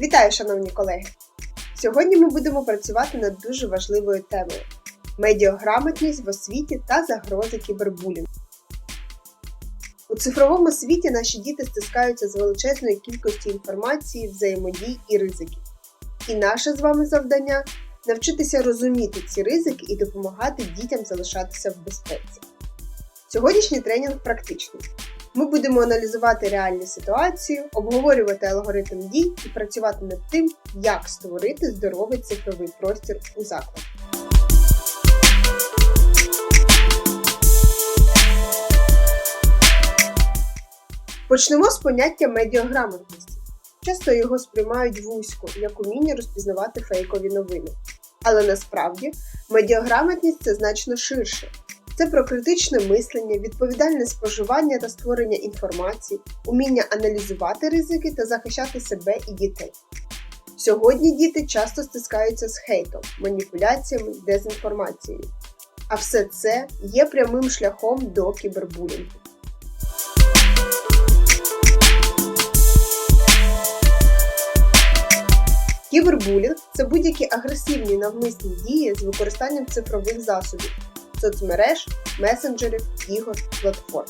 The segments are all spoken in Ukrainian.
Вітаю, шановні колеги! Сьогодні ми будемо працювати над дуже важливою темою медіаграмотність в освіті та загрози кібербулінгу. У цифровому світі наші діти стискаються з величезною кількістю інформації, взаємодій і ризиків. І наше з вами завдання навчитися розуміти ці ризики і допомагати дітям залишатися в безпеці. Сьогоднішній тренінг практичний. Ми будемо аналізувати реальні ситуації, обговорювати алгоритм дій і працювати над тим, як створити здоровий цифровий простір у закладі. Почнемо з поняття медіаграмотності. Часто його сприймають вузько, як уміння розпізнавати фейкові новини. Але насправді медіаграмотність це значно ширше. Це про критичне мислення, відповідальне споживання та створення інформації, уміння аналізувати ризики та захищати себе і дітей. Сьогодні діти часто стискаються з хейтом, маніпуляціями, дезінформацією. А все це є прямим шляхом до кібербулінгу. Кібербулінг це будь-які агресивні навмисні дії з використанням цифрових засобів, соцмереж, месенджерів, ігор, платформ.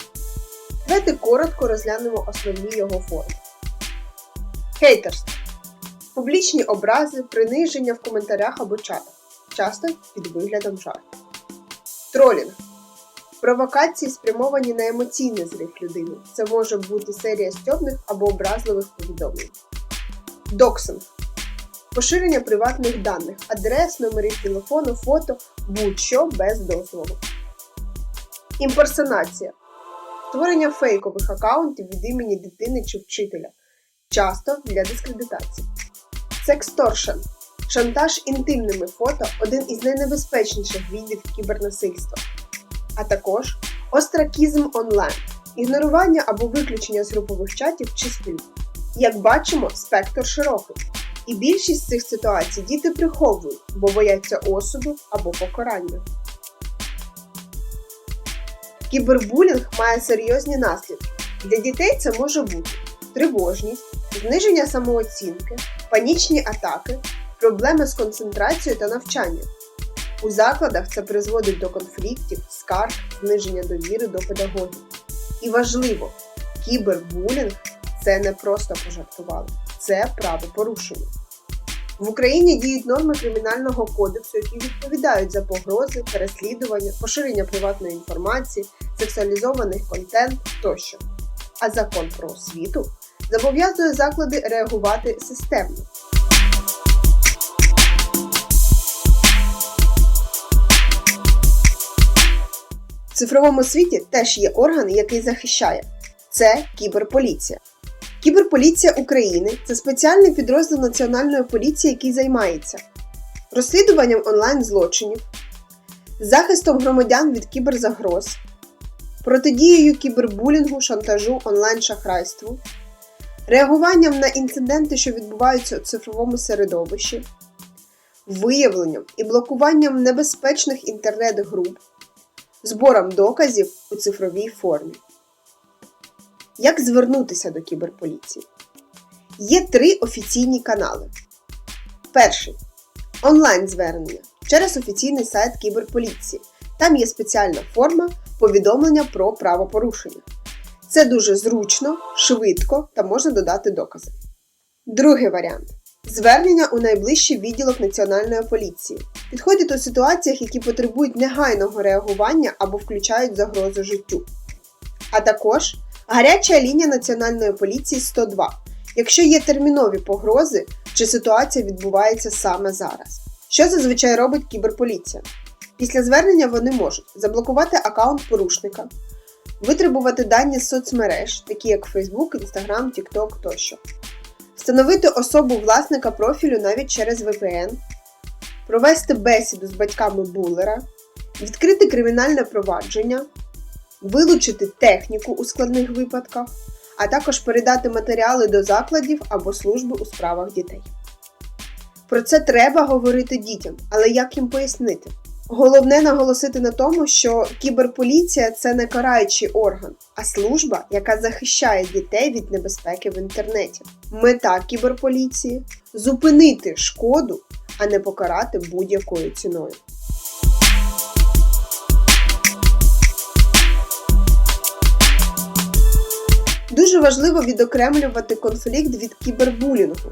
Давайте коротко розглянемо основні його форми. Хейтерство. Публічні образи, приниження в коментарях або чатах, часто під виглядом жарту. Тролінг. Провокації спрямовані на емоційний зрив людини. Це може бути серія стьобних або образливих повідомлень. Доксинг. Поширення приватних даних, адрес, номерів телефону, фото, будь-що без дозволу. Імперсонація. Створення фейкових аккаунтів від імені дитини чи вчителя, часто для дискредитації. Сексторшн. Шантаж інтимними фото один із найнебезпечніших видів кібернасильства. А також остракізм онлайн, ігнорування або виключення з групових чатів чи спільних. Як бачимо, спектр широкий. І більшість цих ситуацій діти приховують, бо бояться осуду або покарання. Кібербулінг має серйозні наслідки. Для дітей це може бути тривожність, зниження самооцінки, панічні атаки, проблеми з концентрацією та навчанням. У закладах це призводить до конфліктів, скарг, зниження довіри до педагогів. І важливо, кібербулінг це не просто пожартували, це правопорушення. В Україні діють норми кримінального кодексу, які відповідають за погрози, переслідування, поширення приватної інформації, сексуалізований контент тощо. А закон про освіту зобов'язує заклади реагувати системно. В цифровому світі теж є орган, який захищає. Це кіберполіція. Кіберполіція України це спеціальний підрозділ Національної поліції, який займається розслідуванням онлайн-злочинів, захистом громадян від кіберзагроз, протидією кібербулінгу, шантажу, онлайн-шахрайству, реагуванням на інциденти, що відбуваються у цифровому середовищі, виявленням і блокуванням небезпечних інтернет-груп, збором доказів у цифровій формі. Як звернутися до кіберполіції? Є три офіційні канали. Перший онлайн-звернення через офіційний сайт кіберполіції. Там є спеціальна форма повідомлення про правопорушення. Це дуже зручно, швидко та можна додати докази. Другий варіант звернення у найближчий відділок Національної поліції. Підходять у ситуаціях, які потребують негайного реагування або включають загрозу життю. А також Гаряча лінія Національної поліції 102, якщо є термінові погрози чи ситуація відбувається саме зараз. Що зазвичай робить кіберполіція? Після звернення вони можуть заблокувати аккаунт порушника, витребувати дані з соцмереж, такі як Facebook, Instagram, TikTok тощо, встановити особу власника профілю навіть через VPN, провести бесіду з батьками булера, відкрити кримінальне провадження вилучити техніку у складних випадках, а також передати матеріали до закладів або служби у справах дітей. Про це треба говорити дітям, але як їм пояснити? Головне наголосити на тому, що кіберполіція це не караючий орган, а служба, яка захищає дітей від небезпеки в інтернеті. Мета кіберполіції зупинити шкоду, а не покарати будь-якою ціною. Важливо відокремлювати конфлікт від кібербулінгу.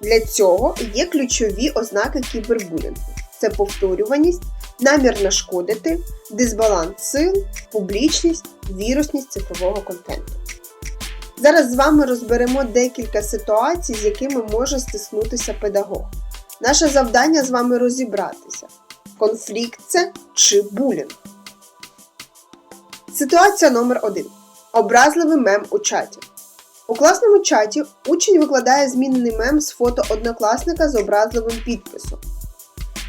Для цього є ключові ознаки кібербулінгу: це повторюваність, намір нашкодити, дисбаланс сил, публічність, вірусність цифрового контенту. Зараз з вами розберемо декілька ситуацій, з якими може стиснутися педагог. Наше завдання з вами розібратися: конфлікт це чи булінг. Ситуація номер 1 Образливий мем у чаті. У класному чаті учень викладає змінений мем з фото однокласника з образливим підписом.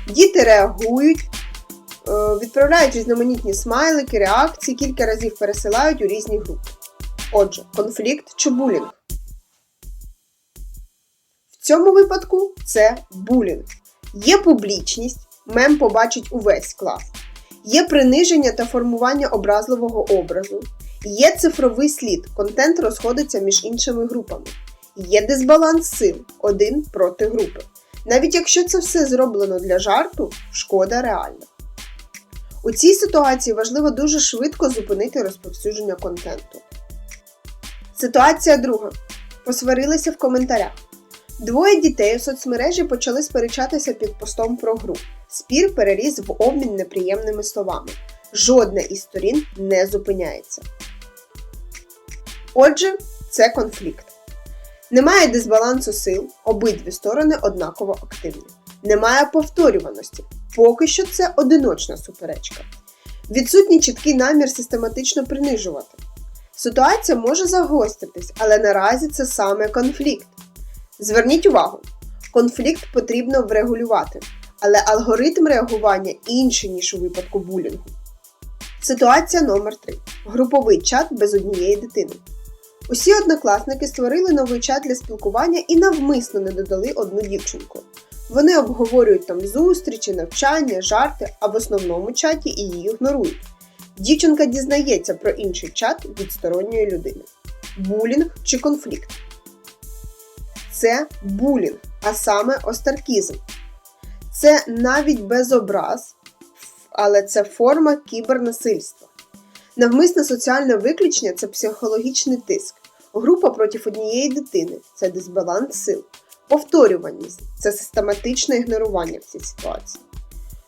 Діти реагують, е, відправляють різноманітні смайлики, реакції, кілька разів пересилають у різні групи. Отже, конфлікт чи булінг. В цьому випадку це булінг. Є публічність, мем побачить увесь клас. Є приниження та формування образливого образу. Є цифровий слід, контент розходиться між іншими групами. Є дисбаланс сил один проти групи. Навіть якщо це все зроблено для жарту, шкода реальна. У цій ситуації важливо дуже швидко зупинити розповсюдження контенту. Ситуація друга. Посварилися в коментарях. Двоє дітей у соцмережі почали сперечатися під постом про гру. Спір переріс в обмін неприємними словами. Жодна із сторін не зупиняється. Отже, це конфлікт. Немає дисбалансу сил, обидві сторони однаково активні. Немає повторюваності. Поки що це одиночна суперечка. Відсутній чіткий намір систематично принижувати. Ситуація може загостритись, але наразі це саме конфлікт. Зверніть увагу, конфлікт потрібно врегулювати, але алгоритм реагування інший, ніж у випадку булінгу. Ситуація номер 3 Груповий чат без однієї дитини. Усі однокласники створили новий чат для спілкування і навмисно не додали одну дівчинку. Вони обговорюють там зустрічі, навчання, жарти, а в основному чаті її ігнорують. Дівчинка дізнається про інший чат від сторонньої людини. Булінг чи конфлікт. Це булінг, а саме остаркізм. Це навіть без образ, але це форма кібернасильства. Навмисне соціальне виключення це психологічний тиск. Група проти однієї дитини це дисбаланс сил. Повторюваність це систематичне ігнорування в цій ситуації.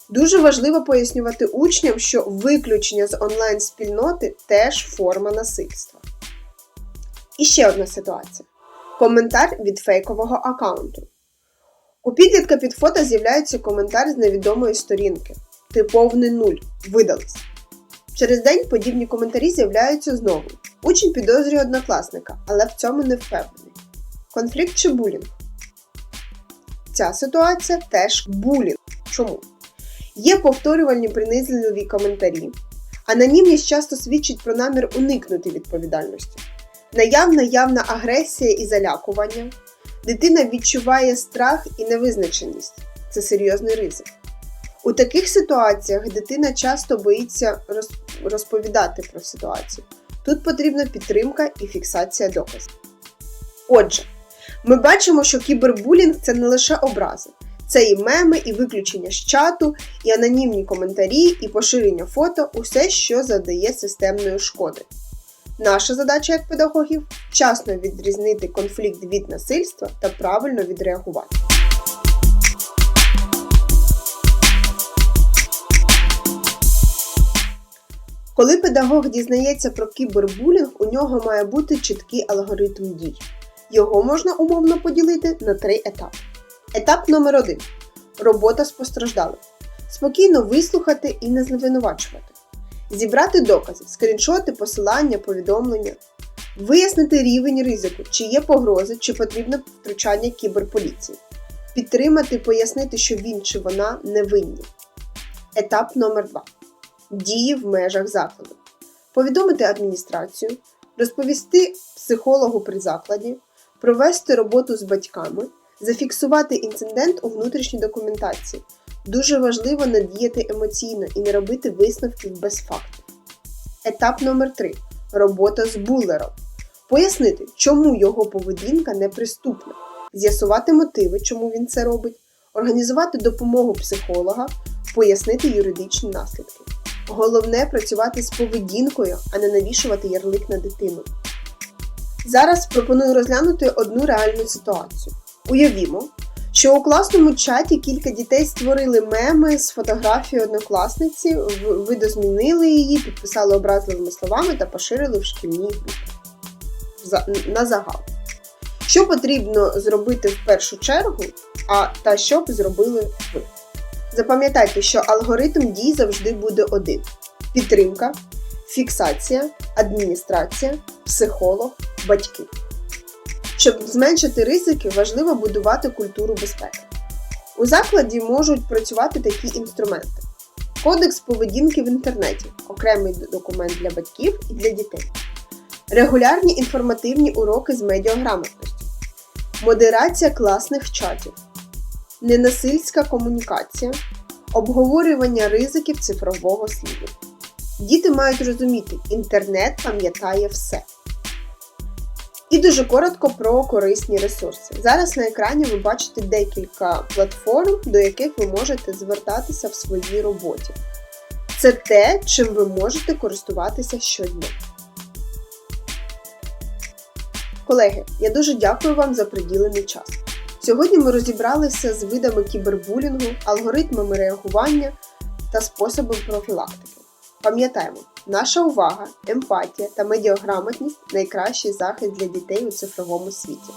Дуже важливо пояснювати учням, що виключення з онлайн-спільноти теж форма насильства. І ще одна ситуація: коментар від фейкового аккаунту. У підлітка під фото з'являється коментар з невідомої сторінки. Ти повний нуль. Видались. Через день подібні коментарі з'являються знову. Учень підозрює однокласника, але в цьому не впевнений. Конфлікт чи булінг? Ця ситуація теж булінг. Чому? Є повторювальні принизливі коментарі. Анонімність часто свідчить про намір уникнути відповідальності. Наявна явна агресія і залякування. Дитина відчуває страх і невизначеність. Це серйозний ризик. У таких ситуаціях дитина часто боїться розповідати про ситуацію. Тут потрібна підтримка і фіксація доказів. Отже, ми бачимо, що кібербулінг це не лише образи, це і меми, і виключення з чату, і анонімні коментарі, і поширення фото усе, що завдає системної шкоди. Наша задача як педагогів вчасно відрізнити конфлікт від насильства та правильно відреагувати. Коли педагог дізнається про кібербулінг, у нього має бути чіткий алгоритм дій. Його можна умовно поділити на три етапи. Етап номер 1 робота з постраждалим. Спокійно вислухати і не звинувачувати. Зібрати докази, скріншоти, посилання, повідомлення, вияснити рівень ризику, чи є погрози, чи потрібне втручання кіберполіції. Підтримати, пояснити, що він чи вона не винні. Етап номер 2 Дії в межах закладу. Повідомити адміністрацію, розповісти психологу при закладі, провести роботу з батьками, зафіксувати інцидент у внутрішній документації, Дуже важливо не діяти емоційно і не робити висновків без фактів. Етап номер 3 робота з булером. Пояснити, чому його поведінка неприступна, з'ясувати мотиви, чому він це робить, організувати допомогу психолога, пояснити юридичні наслідки. Головне працювати з поведінкою, а не навішувати ярлик на дитину. Зараз пропоную розглянути одну реальну ситуацію. Уявімо, що у класному чаті кілька дітей створили меми з фотографією однокласниці, видозмінили її, підписали образливими словами та поширили в шкільній групі на загал. Що потрібно зробити в першу чергу, а та що б зробили ви? Запам'ятайте, що алгоритм дій завжди буде один: підтримка, фіксація, адміністрація, психолог, батьки. Щоб зменшити ризики, важливо будувати культуру безпеки. У закладі можуть працювати такі інструменти: Кодекс поведінки в інтернеті окремий документ для батьків і для дітей, регулярні інформативні уроки з медіаграмотності, модерація класних чатів, ненасильська комунікація, обговорювання ризиків цифрового сліду. Діти мають розуміти, інтернет пам'ятає все. І дуже коротко про корисні ресурси. Зараз на екрані ви бачите декілька платформ, до яких ви можете звертатися в своїй роботі. Це те, чим ви можете користуватися щодня. Колеги, я дуже дякую вам за приділений час. Сьогодні ми розібралися з видами кібербулінгу, алгоритмами реагування та способом профілактики. Пам'ятаємо, наша увага, емпатія та медіаграмотність найкращий захист для дітей у цифровому світі.